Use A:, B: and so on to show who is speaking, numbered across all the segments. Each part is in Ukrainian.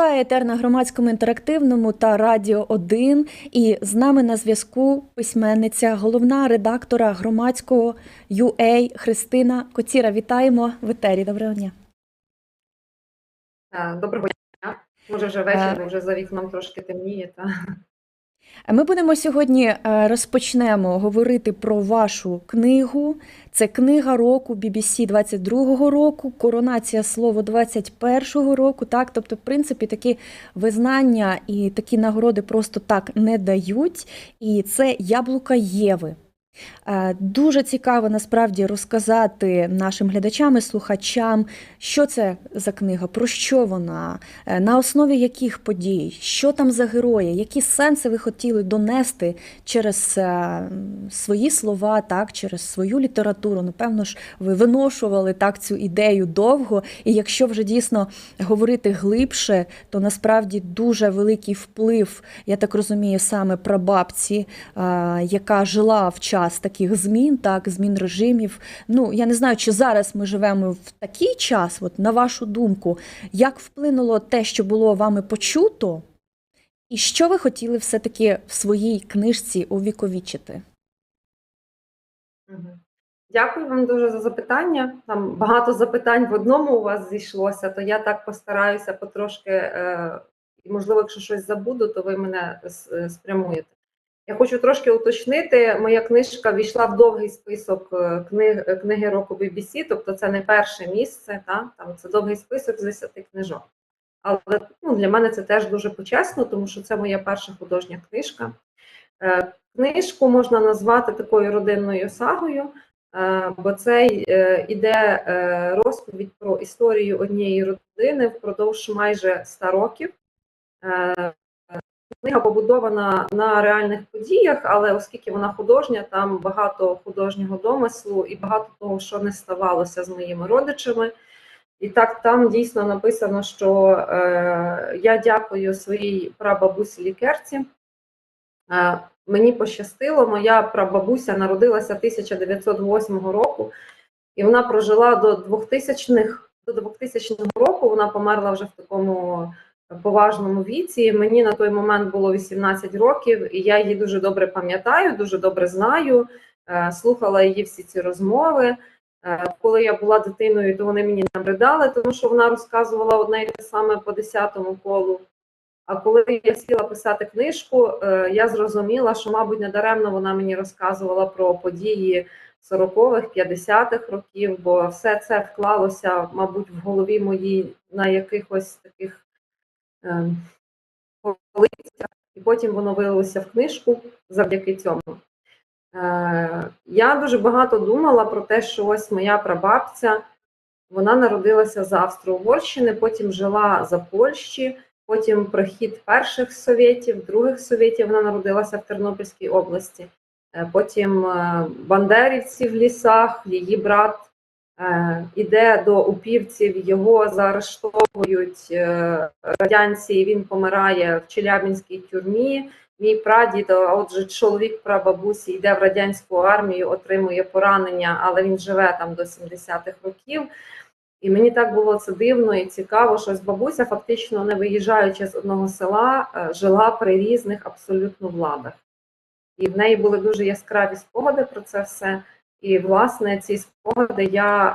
A: Триває етер на громадському інтерактивному та Радіо 1. І з нами на зв'язку письменниця, головна редактора громадського UA Христина Коціра. Вітаємо в етері. Доброго дня.
B: Е, Доброго дня. Може, вже вечір, бо вже за вікном трошки темніє. Та.
A: Ми будемо сьогодні е, розпочнемо говорити про вашу книгу. Це книга року BBC 22-го року, коронація слово 21-го року. Так, тобто, в принципі, такі визнання і такі нагороди просто так не дають. І це яблука Єви. Е, Дуже цікаво насправді розказати нашим глядачам і слухачам, що це за книга, про що вона, е, на основі яких подій, що там за герої, які сенси ви хотіли донести через е, свої слова, так, через свою літературу. Напевно ж, ви виношували так цю ідею довго. І якщо вже дійсно говорити глибше, то насправді дуже великий вплив, я так розумію, саме прабабці, яка жила в час таких змін, так, змін режимів. Ну, я не знаю, чи зараз ми живемо в такий час, от на вашу думку, як вплинуло те, що було вами почуто, і що ви хотіли все-таки в своїй книжці увіковічити?
B: Дякую вам дуже за запитання. Там багато запитань в одному у вас зійшлося, то я так постараюся потрошки, е, можливо, якщо щось забуду, то ви мене е, спрямуєте. Я хочу трошки уточнити, моя книжка війшла в довгий список е, книг, е, книги року BBC, тобто це не перше місце, та? там це довгий список з 10 книжок. Але ну, для мене це теж дуже почесно, тому що це моя перша художня книжка. Е, Книжку можна назвати такою родинною сагою, бо це е, іде розповідь про історію однієї родини впродовж майже 100 років. Книга побудована на реальних подіях, але оскільки вона художня, там багато художнього домислу і багато того, що не ставалося з моїми родичами. І так там дійсно написано, що е, я дякую своїй прабабусі лікерці. Е, Мені пощастило, моя прабабуся народилася 1908 року, і вона прожила до 2000-х, до 2000 року. Вона померла вже в такому поважному віці. Мені на той момент було 18 років, і я її дуже добре пам'ятаю, дуже добре знаю. Е, Слухала її всі ці розмови. Е, Коли я була дитиною, то вони мені набридали, тому що вона розказувала одне і те саме по 10-му колу. А коли я сіла писати книжку, е, я зрозуміла, що, мабуть, недаремно вона мені розказувала про події 40-х, 50-х років, бо все це вклалося, мабуть, в голові моїй на якихось таких полицях, і потім воно вилилося в книжку завдяки цьому. Е, Я дуже багато думала про те, що ось моя прабабця, вона народилася з Австро-Угорщини, потім жила за Польщі, потім прохід перших совєтів, других совєтів, вона народилася в Тернопільській області. Е, Потім е, бандерівці в лісах, її брат іде до упівців, його заарештовують е, радянці, і він помирає в Челябинській тюрмі. Мій прадід, отже, чоловік прабабусі йде в радянську армію, отримує поранення, але він живе там до 70-х років. І мені так було це дивно і цікаво, що бабуся, фактично не виїжджаючи з одного села, е, жила при різних абсолютно владах. І в неї були дуже яскраві спогади про це все. І, власне, ці спогади я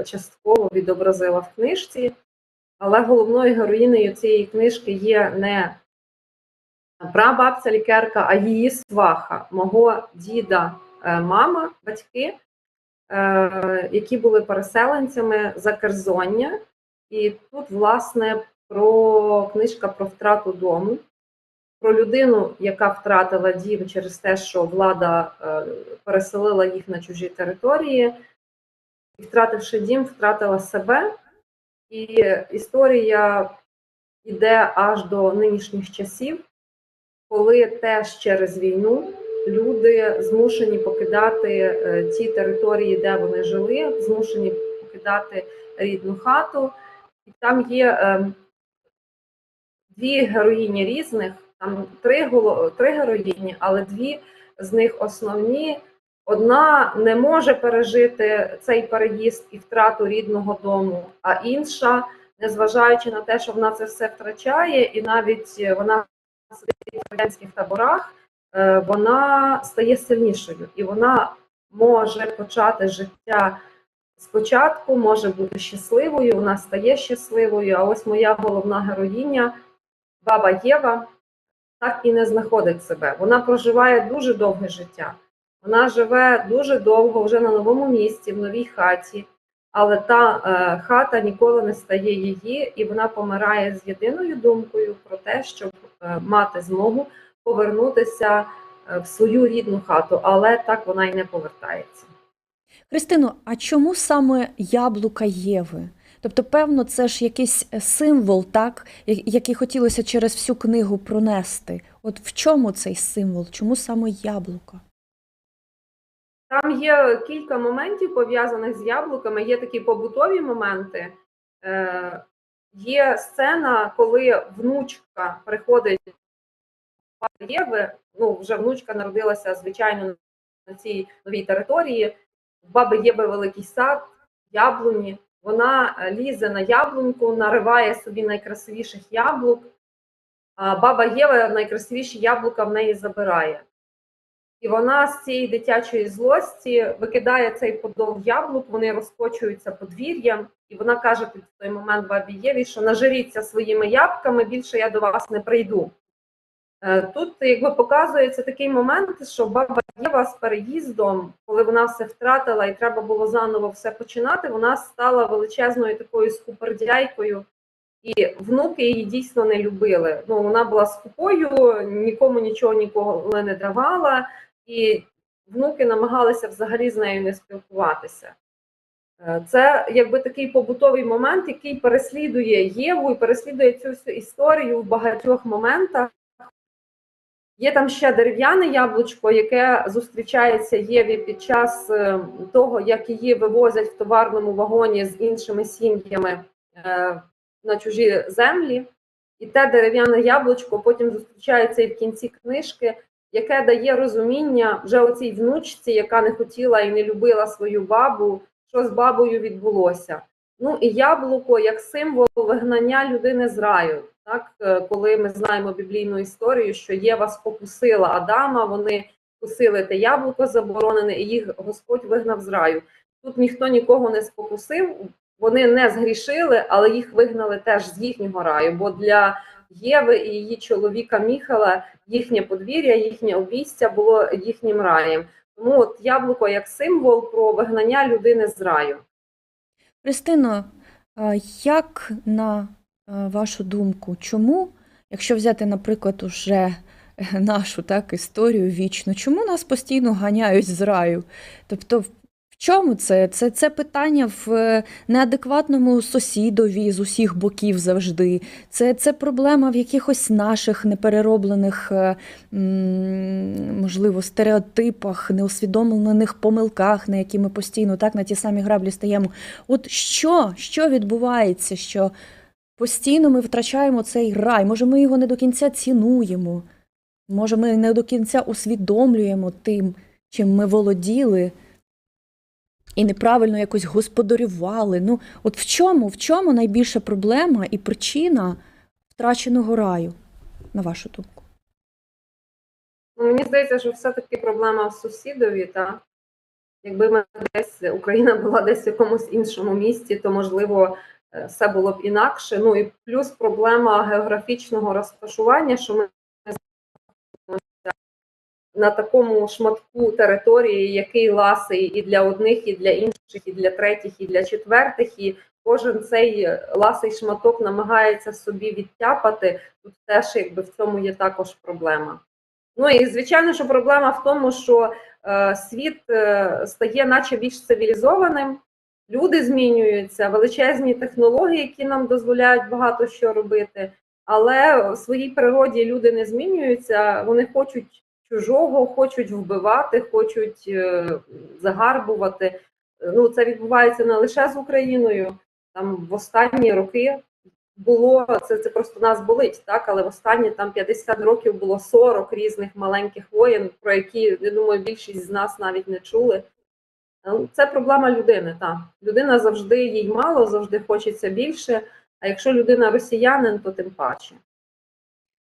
B: е, частково відобразила в книжці, але головною героїнею цієї книжки є не прабабця лікарка, а її сваха, мого діда, е, мама, батьки, е, які були переселенцями за Керзоння. І тут, власне, про книжка про втрату дому, про людину, яка втратила дім через те, що влада е, переселила їх на чужі території, і втративши дім, втратила себе. І історія йде аж до нинішніх часів, коли теж через війну люди змушені покидати е, ті території, де вони жили, змушені покидати рідну хату. І там є е, дві героїні різних, там три, три героїні, але дві з них основні. Одна не може пережити цей переїзд і втрату рідного дому, а інша незважаючи на те, що вона це все втрачає, і навіть вона сидить в радянських таборах, е, вона стає сильнішою і вона може почати життя спочатку, може бути щасливою, вона стає щасливою. А ось моя головна героїня, баба Єва, так і не знаходить себе. Вона проживає дуже довге життя. Вона живе дуже довго вже на новому місці, в новій хаті, але та е, хата ніколи не стає її, і вона помирає з єдиною думкою про те, щоб е, мати змогу повернутися е, в свою рідну хату, але так вона й не повертається.
A: Христино, а чому саме яблука Єви? Тобто, певно, це ж якийсь е, символ, так, який хотілося через всю книгу пронести. От в чому цей символ? Чому саме яблука?
B: Там є кілька моментів пов'язаних з яблуками. Є такі побутові моменти. Е, є сцена, коли внучка приходить до Єви. Ну, вже внучка народилася, звичайно, на цій новій території. В баби Єви великий сад, яблуні. Вона е, лізе на яблуньку, нариває собі найкрасивіших яблук. А баба Єва найкрасивіші яблука в неї забирає. І вона з цієї дитячої злості викидає цей подол яблук, вони розкочуються подвір'ям, і вона каже під той момент бабі Єві, що нажиріться своїми ябками, більше я до вас не прийду. Е, Тут якби показується такий момент, що баба Єва з переїздом, коли вона все втратила і треба було заново все починати, вона стала величезною такою скупердяйкою, і внуки її дійсно не любили. Ну, вона була скупою, нікому нічого ніколи не давала, і внуки намагалися взагалі з нею не спілкуватися. Е, Це якби такий побутовий момент, який переслідує Єву і переслідує цю всю історію в багатьох моментах. Є там ще дерев'яне яблучко, яке зустрічається Єві під час е, того, як її вивозять в товарному вагоні з іншими сім'ями е, на чужі землі. І те дерев'яне яблучко потім зустрічається і в кінці книжки, яке дає розуміння вже оцій внучці, яка не хотіла і не любила свою бабу, що з бабою відбулося. Ну і яблуко як символ вигнання людини з раю. Так, е, коли ми знаємо біблійну історію, що Єва спокусила Адама, вони вкусили те яблуко заборонене, і їх Господь вигнав з раю. Тут ніхто нікого не спокусив, вони не згрішили, але їх вигнали теж з їхнього раю. Бо для Єви і її чоловіка Міхала їхнє подвір'я, їхнє обійстя було їхнім раєм. Тому от яблуко як символ про вигнання людини з раю.
A: Христино, як на е, вашу думку, чому, якщо взяти, наприклад, уже е, нашу так, історію вічну, чому нас постійно ганяють з раю? Тобто, чому це? Це, це питання в е, неадекватному сусідові з усіх боків завжди. Це, це проблема в якихось наших неперероблених, е, можливо, стереотипах, неусвідомлених помилках, на які ми постійно так на ті самі граблі стаємо. От що, що відбувається, що постійно ми втрачаємо цей рай? Може, ми його не до кінця цінуємо? Може, ми не до кінця усвідомлюємо тим, чим ми володіли, і неправильно якось господарювали. Ну, от в чому, в чому найбільша проблема і причина втраченого раю, на вашу думку?
B: Ну, мені здається, що все-таки проблема в сусідові, та якби ми десь Україна була десь в якомусь іншому місті, то можливо е, все було б інакше. Ну і плюс проблема географічного розташування, що ми на такому шматку території, який ласий і для одних, і для інших, і для третіх, і для четвертих, і кожен цей ласий шматок намагається собі відтяпати. Тут теж якби в цьому є також проблема. Ну і звичайно, що проблема в тому, що е, світ е, стає наче більш цивілізованим, люди змінюються, величезні технології, які нам дозволяють багато що робити, але в своїй природі люди не змінюються, вони хочуть чужого, хочуть вбивати, хочуть е, загарбувати. Ну, це відбувається не лише з Україною. Там в останні роки було це, це просто нас болить, так але в останні там 50 років було 40 різних маленьких воєн, про які я думаю, більшість з нас навіть не чули. Е, Це проблема людини. Так. Людина завжди їй мало, завжди хочеться більше. А якщо людина росіянин, то тим паче.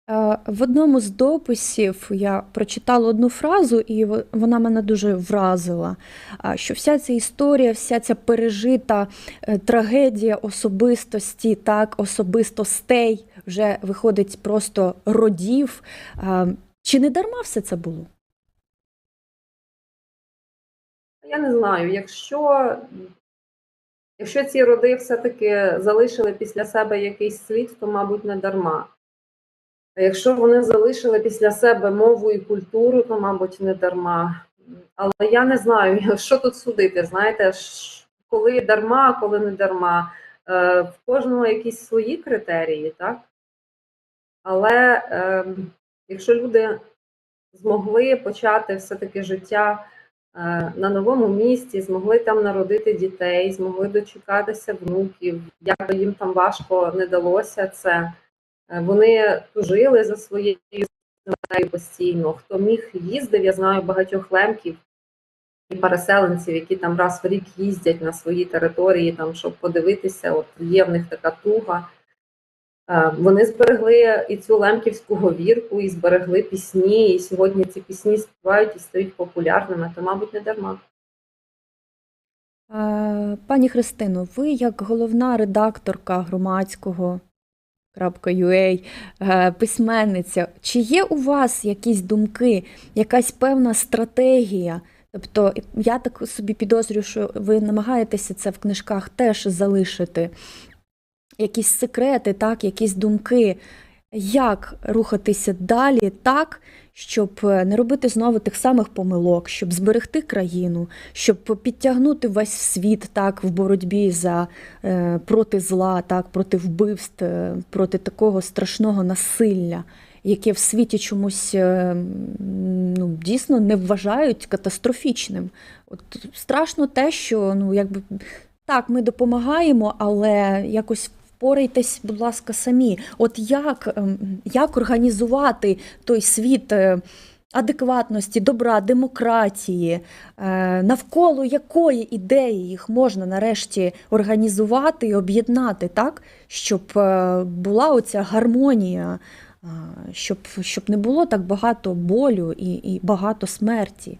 A: Е, В одному з дописів я прочитала одну фразу, і вона мене дуже вразила. а, Що вся ця історія, вся ця пережита е, трагедія особистості, так, особистостей вже виходить просто родів. Чи не дарма все це було?
B: Я не знаю, якщо, якщо ці роди все-таки залишили після себе якийсь слід, то, мабуть, не дарма. Якщо вони залишили після себе мову і культуру, то, мабуть, не дарма. Але я не знаю, що тут судити. Знаєте, коли дарма, а коли не дарма. Е, В кожного якісь свої критерії, так? Але ем, якщо люди змогли почати все-таки життя е, на новому місці, змогли там народити дітей, змогли дочекатися внуків, як би їм там важко не далося це. Е, Вони тужили за своєю землею постійно. Хто міг їздив, я знаю багатьох лемків і переселенців, які там раз в рік їздять на свої території, там, щоб подивитися, от є в них така туга. Е, Вони зберегли і цю лемківську говірку, і зберегли пісні, і сьогодні ці пісні співають і стають популярними, то, мабуть, не дарма.
A: Е, Пані Христино, ви як головна редакторка громадського .ua, е, письменниця, чи є у вас якісь думки, якась певна стратегія? Тобто, я так собі підозрюю, що ви намагаєтеся це в книжках теж залишити. Якісь секрети, так, якісь думки, як рухатися далі так, щоб е, не робити знову тих самих помилок, щоб зберегти країну, щоб підтягнути весь світ так в боротьбі за е, проти зла, так проти вбивств, е, проти такого страшного насилля, яке в світі чомусь ну, дійсно не вважають катастрофічним. От страшно те, що ну якби так, ми допомагаємо, але якось. Впорайтесь, будь ласка, самі. От як, ем, як організувати той світ е, адекватності, добра, демократії, е, навколо якої ідеї їх можна нарешті організувати і об'єднати так, щоб е, була оця гармонія, щоб, щоб не було так багато болю і, і багато смерті.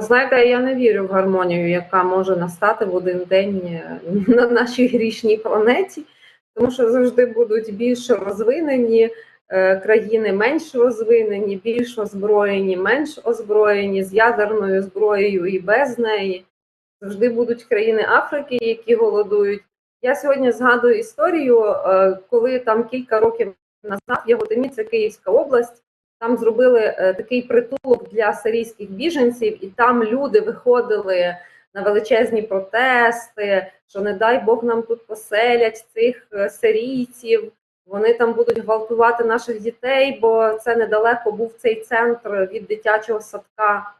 B: Знаєте, я не вірю в гармонію, яка може настати в один день е, на нашій грішній планеті, тому що завжди будуть більш розвинені е, країни, менш розвинені, більш озброєні, менш озброєні, з ядерною зброєю і без неї. Завжди будуть країни Африки, які голодують. Я сьогодні згадую історію, е, коли там кілька років назад в Яготині, Київська область. Там зробили е, такий притулок для сирійських біженців, і там люди виходили на величезні протести, що не дай Бог нам тут поселять цих е, сирійців. Вони там будуть гвалтувати наших дітей, бо це недалеко був цей центр від дитячого садка.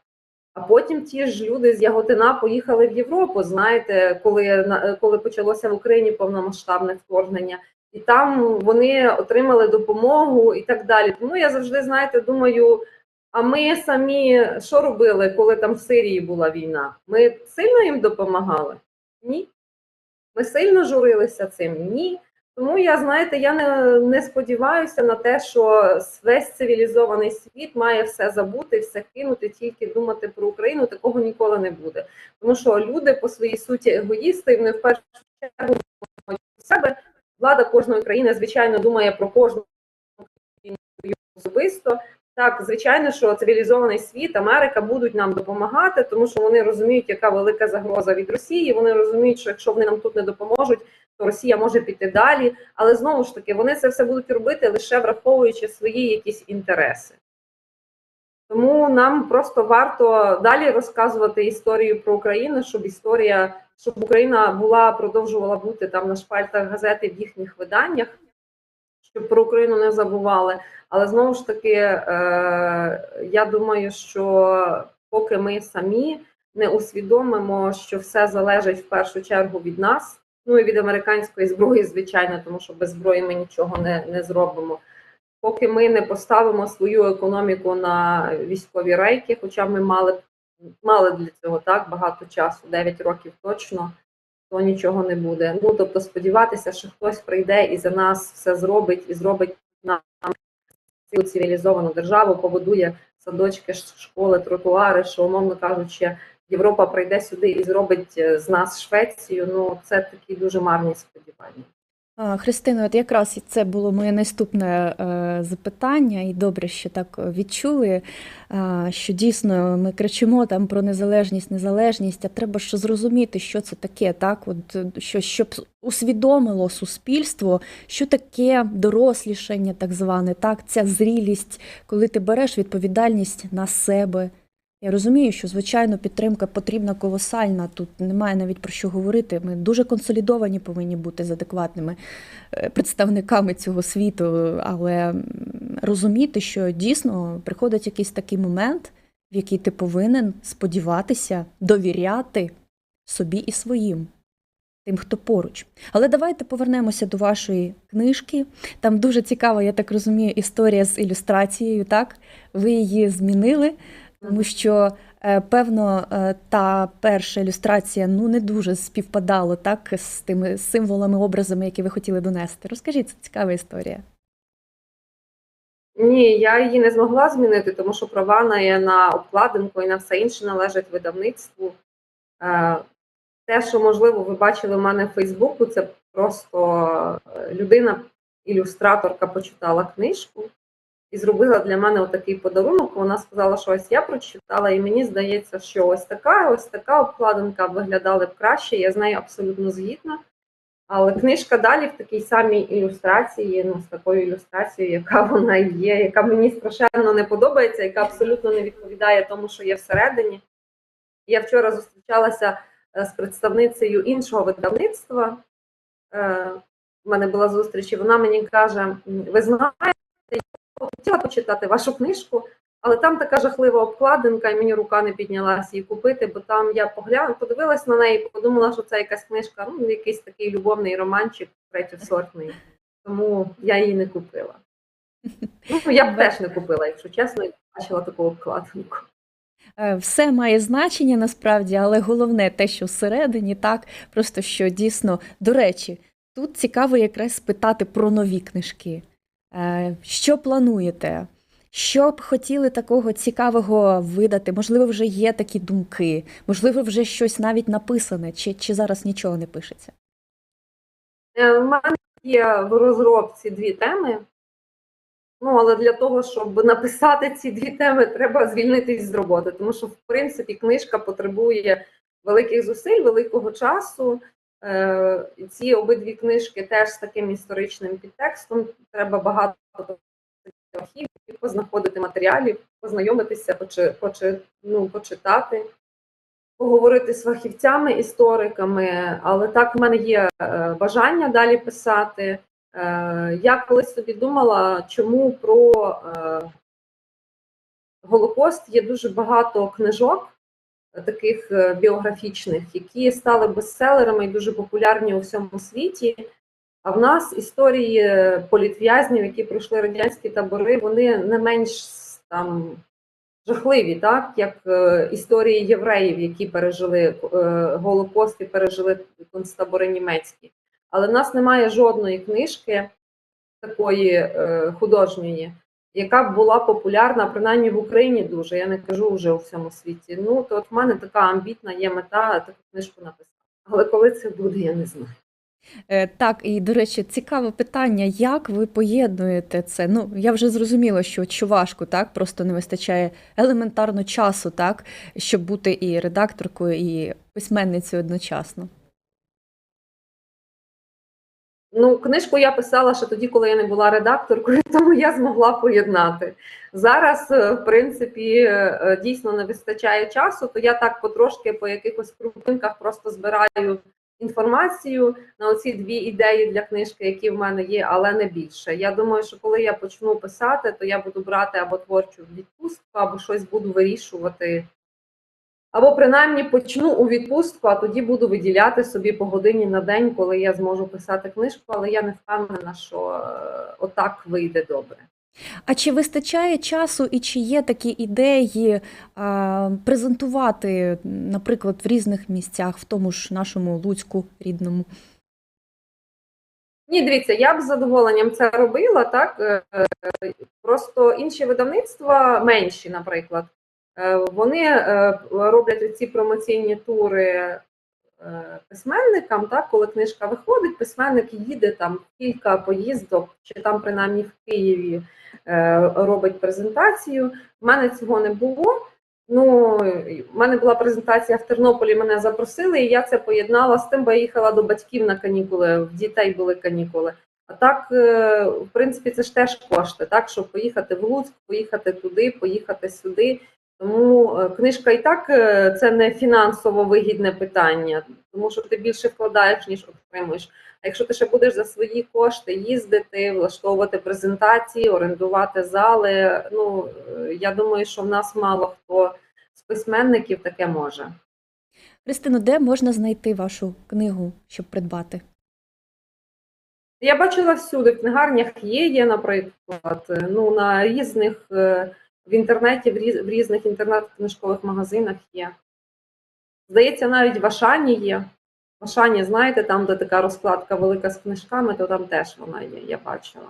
B: А потім ті ж люди з Яготина поїхали в Європу. Знаєте, коли коли почалося в Україні повномасштабне вторгнення і там вони отримали допомогу і так далі. Тому я завжди, знаєте, думаю, а ми самі що робили, коли там в Сирії була війна? Ми сильно їм допомагали? Ні. Ми сильно журилися цим? Ні. Тому я, знаєте, я не, не сподіваюся на те, що весь цивілізований світ має все забути, все кинути, тільки думати про Україну. Такого ніколи не буде. Тому що люди по своїй суті егоїсти, і вони в першу чергу себе. Влада кожної країни, звичайно, думає про кожну особисто. Так, звичайно, що цивілізований світ, Америка будуть нам допомагати, тому що вони розуміють, яка велика загроза від Росії. Вони розуміють, що якщо вони нам тут не допоможуть, то Росія може піти далі. Але знову ж таки, вони це все будуть робити лише враховуючи свої якісь інтереси. Тому нам просто варто далі розказувати історію про Україну, щоб історія, щоб Україна була продовжувала бути там на шпальтах газети в їхніх виданнях, щоб про Україну не забували. Але знову ж таки, е, я думаю, що поки ми самі не усвідомимо, що все залежить в першу чергу від нас, ну і від американської зброї, звичайно, тому що без зброї ми нічого не, не зробимо. Поки ми не поставимо свою економіку на військові рейки, хоча ми мали мали для цього так багато часу, 9 років точно. то нічого не буде. Ну тобто, сподіватися, що хтось прийде і за нас все зробить, і зробить нам цілу цивілізовану державу, побудує садочки, школи, тротуари, що, умовно кажучи, Європа прийде сюди і зробить е, з нас Швецію. Ну це такі дуже марні сподівання.
A: А, Христино, от якраз це було моє наступне е, запитання, і добре, що так відчули, е, що дійсно ми кричимо там про незалежність, незалежність, а треба ж зрозуміти, що це таке, так? От, е, що, щоб усвідомило суспільство, що таке дорослішання, так зване, так? ця зрілість, коли ти береш відповідальність на себе. Я розумію, що звичайно підтримка потрібна колосальна. Тут немає навіть про що говорити. Ми дуже консолідовані повинні бути з адекватними е, представниками цього світу, але розуміти, що дійсно приходить якийсь такий момент, в який ти повинен сподіватися, довіряти собі і своїм. Тим, хто поруч. Але давайте повернемося до вашої книжки. Там дуже цікава, я так розумію, історія з ілюстрацією. Так, ви її змінили, тому що е, певно е, та перша ілюстрація ну не дуже співпадала так з тими символами, образами, які ви хотіли донести. Розкажіть, це цікава історія.
B: Ні, я її не змогла змінити, тому що права на, на обкладинку і на все інше належать видавництву. Е, Те, що можливо, ви бачили в мене в Фейсбуку, це просто е, людина, ілюстраторка почитала книжку і зробила для мене отакий подарунок. Вона сказала, що ось я прочитала, і мені здається, що ось така, ось така обкладинка виглядала б краще. Я з нею абсолютно згідна. Але книжка далі в такій самій ілюстрації, ну з такою ілюстрацією, яка вона є, яка мені страшенно не подобається, яка абсолютно не відповідає тому, що є всередині. Я вчора зустрічалася е, з представницею іншого видавництва. Е, У мене була зустріч, і вона мені каже: ви знаєте, хотіла почитати вашу книжку, але там така жахлива обкладинка, і мені рука не піднялася її купити, бо там я поглянула, подивилась на неї, подумала, що це якась книжка, ну, якийсь такий любовний романчик третьосортний. Тому я її не купила. Ну, я б теж не купила, якщо чесно, і бачила таку обкладинку.
A: Е, Все має значення насправді, але головне те, що всередині, так просто що дійсно, до речі, тут цікаво якраз спитати про нові книжки. Е, Що плануєте? Що б хотіли такого цікавого видати? Можливо, вже є такі думки, можливо, вже щось навіть написане, чи, чи зараз нічого не пишеться?
B: Е, У мене є в розробці дві теми. Ну, але для того, щоб написати ці дві теми, треба звільнитись з роботи, тому що, в принципі, книжка потребує великих зусиль, великого часу. Е, Ці обидві книжки теж з таким історичним підтекстом. Треба багато архівів, познаходити матеріалів, познайомитися, почи, почи, ну, почитати, поговорити з фахівцями, істориками. Але так в мене є е, бажання далі писати. Е, Я колись собі думала, чому про Голокост є дуже багато книжок, таких е, біографічних, які стали бестселерами і дуже популярні у всьому світі. А в нас історії політв'язнів, які пройшли радянські табори, вони не менш там жахливі, так як е, історії євреїв, які пережили е, Голокост і пережили концтабори німецькі. Але в нас немає жодної книжки такої е, художньої, яка була популярна, принаймні в Україні дуже. Я не кажу вже у всьому світі. Ну то от в мене така амбітна є мета таку книжку написати. Але коли це буде, я не знаю.
A: Е, Так, і до речі, цікаве питання, як ви поєднуєте це? Ну, я вже зрозуміла, що, важко, так, просто не вистачає елементарно часу, так, щоб бути і редакторкою, і письменницею одночасно.
B: Ну, книжку я писала ще тоді, коли я не була редакторкою, тому я змогла поєднати. Зараз, е, в принципі, е, дійсно не вистачає часу, то я так потрошки по якихось крупинках просто збираю інформацію на оці дві ідеї для книжки, які в мене є, але не більше. Я думаю, що коли я почну писати, то я буду брати або творчу відпустку, або щось буду вирішувати. Або принаймні почну у відпустку, а тоді буду виділяти собі по годині на день, коли я зможу писати книжку, але я не впевнена, що е, отак вийде добре.
A: А чи вистачає часу і чи є такі ідеї а, презентувати, наприклад, в різних місцях, в тому ж нашому Луцьку рідному?
B: Ні, дивіться, я б з задоволенням це робила, так е, е, просто інші видавництва менші, наприклад, е, вони е, роблять ці промоційні тури е, письменникам, так, коли книжка виходить, письменник їде там кілька поїздок, чи там принаймні в Києві е, робить презентацію. У мене цього не було. Ну, в мене була презентація в Тернополі, мене запросили, і я це поєднала з тим, бо я їхала до батьків на канікули, в дітей були канікули. А так, е, в принципі, це ж теж кошти, так, щоб поїхати в Луцьк, поїхати туди, поїхати сюди. Тому е, книжка і так е, це не фінансово вигідне питання, тому що ти більше вкладаєш, ніж отримуєш. А якщо ти ще будеш за свої кошти їздити, влаштовувати презентації, орендувати зали, ну е, я думаю, що в нас мало хто з письменників таке може.
A: Христино, де можна знайти вашу книгу, щоб придбати?
B: Я бачила всюди, в книгарнях є, є, наприклад, ну на різних в інтернеті, в різ- в різних інтернет-книжкових магазинах є. Здається, навіть в Ашані є. В Ашані, знаєте, там, де така розкладка велика з книжками, то там теж вона є, я бачила.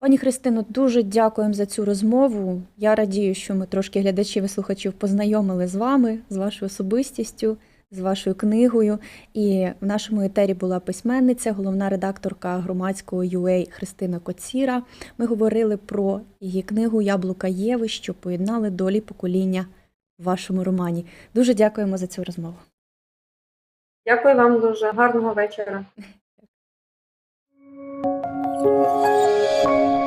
A: Пані Христино, дуже дякуємо за цю розмову. Я радію, що ми трошки глядачів і слухачів познайомили з вами, з вашою особистістю, з вашою книгою. І в нашому етері була письменниця, головна редакторка громадського UA Христина Коціра. Ми говорили про її книгу Яблука Єви, що поєднали долі покоління в вашому романі. Дуже дякуємо за цю розмову.
B: Дякую вам дуже гарного вечора.